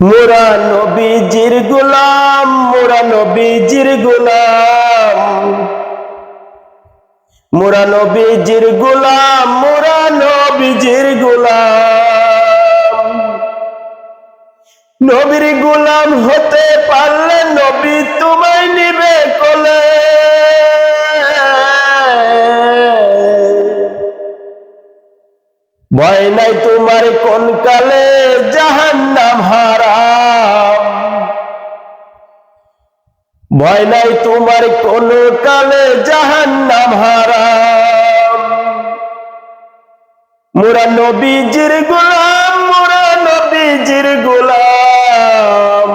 মোরা নবীজির গোলাম, মোরা নবীজির গোলাম। মোরা নবীজির গোলাম, মোরা নবীজির গোলাম। নবীর গোলাম হতে পারলে নবী ভয় নাই তোমার কোন কালে জাহান্নাম হারাম। ভয় নাই তোমার কোন কালে জাহান্নাম হারাম। মোরা নবীজির গোলাম, মোরা নবীজির গোলাম।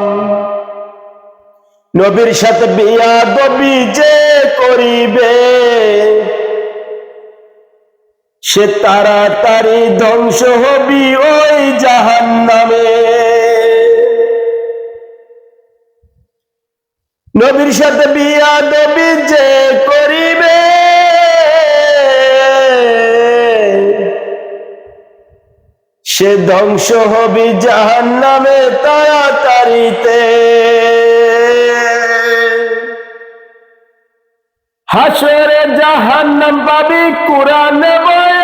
নবীর সাথে বিয়া দবি যে করিবে। সে তাড়াতাড়ি ধ্বংস হবি ওই জাহান নামে নবীর সাথে বিয়া দেবী যে করিবে। সে ধ্বংস হবি জাহান নামে তাড়াতাড়িতে। হাসরে জাহান্নাম পাবি কোরআনে বয়ান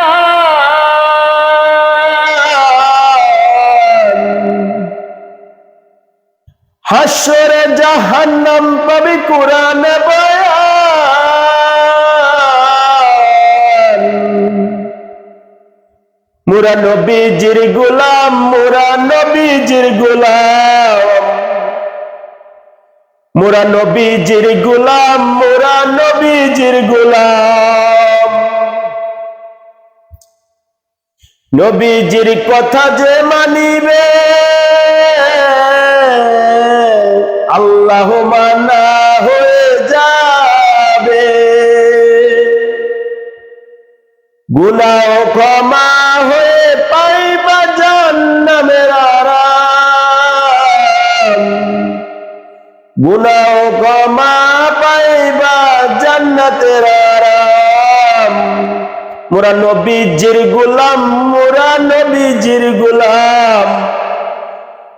হাসরে জাহান্নাম পাবি কোরআনে বয়ান। মুরা নবীজির গোলাম, মুরা নবীজির গোলাম। মোরা নবীজির গোলাম, মোরা নবীজির গোলাম। নবীজির কথা যে মানিবে। গুনাহ ক্ষমা হয়ে পাইবা জান্নামের আরাম। গুনাহ ক্ষমা পাইবা জান্নাতের আরাম। মোরা নবীজির গোলাম, মোরা নবীজির গোলাম।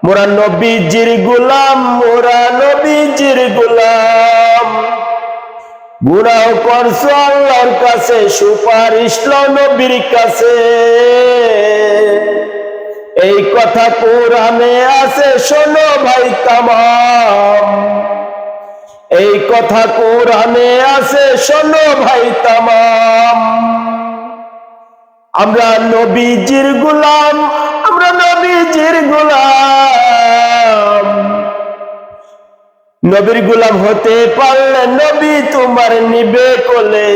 মোরা নবীজির গোলাম, মোরা গুনাহ করছ আল্লাহর কাছে, সুপারিশ নবীর কাছে। এই কথা কোরআনে আছে, শোনো ভাই তামাম। এই কথা কোরআনে আছে, শোনো ভাই তামাম। আমরা নবীজির গোলাম, আমরা নবীজির গোলাম। নবীর গুলাম হতে পারলে নবী তোমার নিবে কোলে।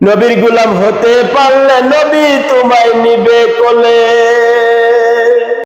নবীর গুলাম হতে পারলে নবী তোমায় নিবে কোলে।